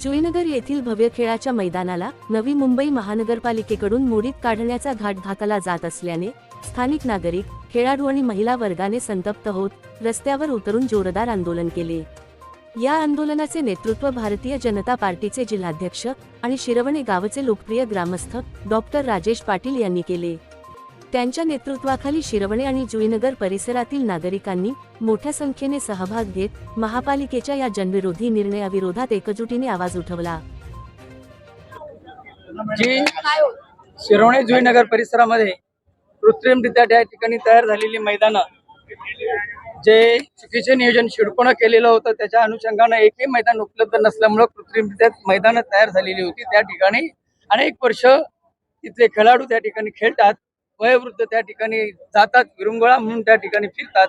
जुईनगर येथील भव्य खेळाच्या मैदानाला नवी मुंबई महानगरपालिकेकडून मोडीत काढण्याचा घाट घातला जात असल्याने स्थानिक नागरिक खेळाडू आणि महिला वर्गाने संतप्त होत रस्त्यावर उतरून जोरदार आंदोलन केले. या आंदोलनाचे नेतृत्व भारतीय जनता पार्टीचे जिल्हाध्यक्ष आणि शिरवणे गावचे लोकप्रिय ग्रामस्थ डॉक्टर राजेश पाटील यांनी केले. त्यांच्या नेतृत्वाखाली शिरवणे आणि जुईनगर परिसरातील नागरिकांनी मोठ्या संख्येने सहभाग घेत महापालिकेच्या या जनविरोधी निर्णयाविरोधात एकजुटीने आवाज उठवला. जी शिरवणे जुईनगर परिसरामध्ये कृत्रिमरित्या त्या ठिकाणी तयार झालेली मैदानं जे चुकीचे नियोजन शिडकोनं केलेलं होतं त्याच्या अनुषंगानं एकही मैदान उपलब्ध नसल्यामुळं कृत्रिमरित्या मैदानं तयार झालेली होती त्या ठिकाणी. अनेक वर्ष तिथले खेळाडू त्या ठिकाणी खेळतात. वयोवृद्ध त्या ठिकाणी जातात विरंगुळा म्हणून त्या ठिकाणी फिरतात.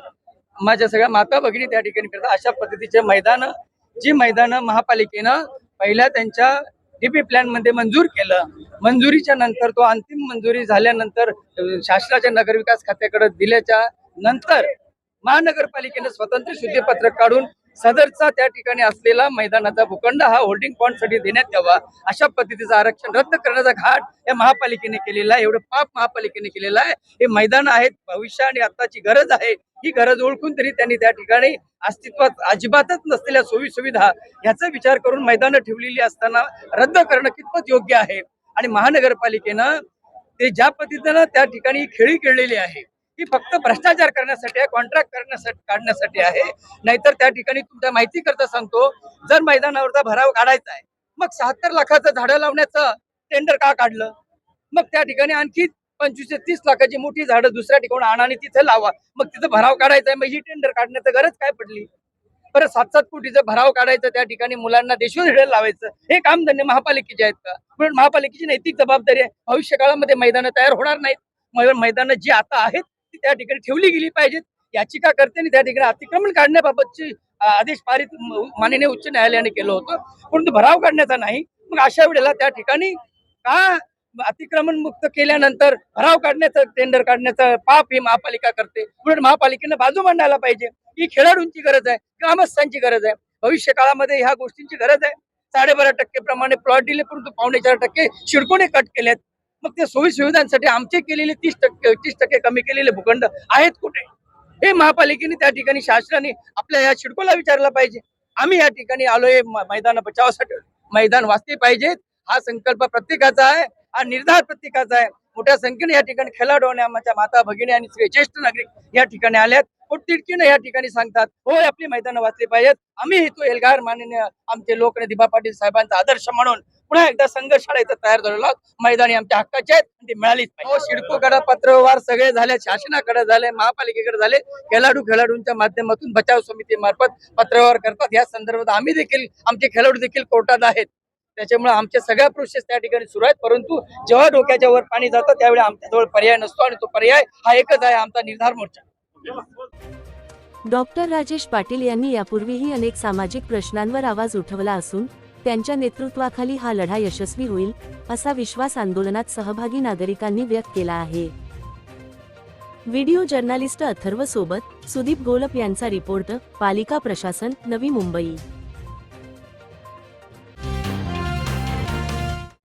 माझ्या सगळ्या माता भगिनी त्या ठिकाणी फिरतात. अशा पद्धतीचे मैदानं जी मैदानं महापालिकेनं पहिल्या त्यांच्या डीपी प्लॅनमध्ये मंजूर केलं. मंजुरीच्या नंतर तो अंतिम मंजुरी झाल्यानंतर शासनाच्या नगरविकास खात्याकडे दिल्याच्या नंतर महानगरपालिकेनं स्वतंत्र शुद्धीपत्रक काढून सदरचा त्या ठिकाणी असलेला मैदानाचा भूखंड हा होल्डिंग पॉइंटसाठी देण्यात यावा. अशा पद्धतीचं आरक्षण रद्द करण्याचा घाट या महापालिकेने केलेला आहे. एवढं पाप महापालिकेने केलेलं आहे. हे मैदान आहेत भविष्य आणि आताची गरज आहे. ही गरज ओळखून तरी त्यांनी त्या ठिकाणी अस्तित्वात अजिबातच नसलेल्या सोयी सुविधा याचा विचार करून मैदानं ठेवलेली असताना रद्द करणं कितपत योग्य आहे? आणि महानगरपालिकेनं ते ज्या पद्धतीनं त्या ठिकाणी खेळी खेळलेली आहे ही फक्त भ्रष्टाचार करण्यासाठी आहे कॉन्ट्रॅक्ट करण्यासाठी काढण्यासाठी आहे. नाहीतर त्या ठिकाणी तुमच्या माहिती करता सांगतो जर मैदानावरचा भराव काढायचा आहे मग शहात्तर लाखाचं झाडं लावण्याचं टेंडर का काढलं? मग त्या ठिकाणी आणखी पंचवीस ते तीस लाखाची मोठी झाडं दुसऱ्या ठिकाणी आणा आणि तिथे लावा. मग तिथं भराव काढायचा आहे मग ही टेंडर काढण्याचं गरज काय पडली? परत सात सात कोटीचं भराव काढायचं त्या ठिकाणी मुलांना देशून हिडे लावायचं हे काम महापालिकेचे आहेत का? म्हणून महापालिकेची नैतिक जबाबदारी आहे. भविष्य काळामध्ये मैदानं तयार होणार नाहीत. मैदानं जी आता आहेत ती त्या ठिकाणी ठेवली गेली पाहिजेत. याचिका करते त्या ठिकाणी अतिक्रमण काढण्याबाबतची आदेश पारित माननीय उच्च न्यायालयाने केलं होतं. परंतु भराव काढण्याचा नाही. मग अशा वेळेला त्या ठिकाणी का अतिक्रमण मुक्त केल्यानंतर भराव काढण्याचं टेंडर काढण्याचं पाप ही महापालिका करते? म्हणून महापालिकेनं बाजू मांडायला पाहिजे. ही खेळाडूंची गरज आहे ग्रामस्थांची गरज आहे. भविष्य काळामध्ये ह्या गोष्टींची गरज आहे. साडेबारा टक्के प्रमाणे प्लॉट दिले परंतु पावणे चार टक्के शिडकोने कट केलेत. मग ते सोयी सुविधांसाठी आमचे केलेले तीस टक्के तीस टक्के कमी केलेले भूखंड आहेत कुठे? हे महापालिकेने त्या ठिकाणी शासनाने आपल्या या शिडकोला विचारलं पाहिजे. आम्ही या ठिकाणी आलोय मैदान बचावासाठी मैदान वाचले पाहिजेत. हा संकल्प प्रत्येकाचा आहे. हा निर्धार प्रत्येकाचा आहे. मोठ्या संख्येने या ठिकाणी खेळाडू आणि आमच्या माता भगिनी आणि ज्येष्ठ नागरिक या ठिकाणी आल्यात. पोटतिडकीनं या ठिकाणी सांगतात होय आपली मैदानं वाचली पाहिजेत. आम्ही हेतू एल्गार माननीय आमचे लोक दिबा पाटील साहेबांचा आदर्श म्हणून पुन्हा एकदा संघर्षाला इथं तयार झालेलो मैदानी आमच्या हक्काचे आहेत आणि ती मिळालीच पाहिजे हो, पत्रव्यवहार सगळे झाले शासनाकडे झाले महापालिकेकडे झाले. खेळाडू खेळाडूंच्या माध्यमातून बचाव समितीमार्फत पत्रव्यवहार करतात. या संदर्भात आम्ही देखील आमचे खेळाडू देखील कोर्टात आहेत. त्याच्यामुळे आमच्या सगळ्या प्रोसेस त्या ठिकाणी सुरू आहेत. परंतु जेव्हा डोक्याच्या वर पाणी जातं त्यावेळी आमच्याजवळ पर्याय नसतो आणि तो पर्याय हा एकच आहे आमचा निर्धार मोर्चा. डॉक्टर राजेश पाटील यांनी यापूर्वीही अनेक सामाजिक प्रश्नांवर आवाज उठवला असून त्यांच्या नेतृत्वाखाली हा लढा यशस्वी होईल असा विश्वास आंदोलनात सहभागी नागरिकांनी व्यक्त केला आहे. व्हिडिओ जर्नालिस्ट अथर्व सोबत सुदीप गोलप यांचा रिपोर्ट पालिका प्रशासन नवी मुंबई.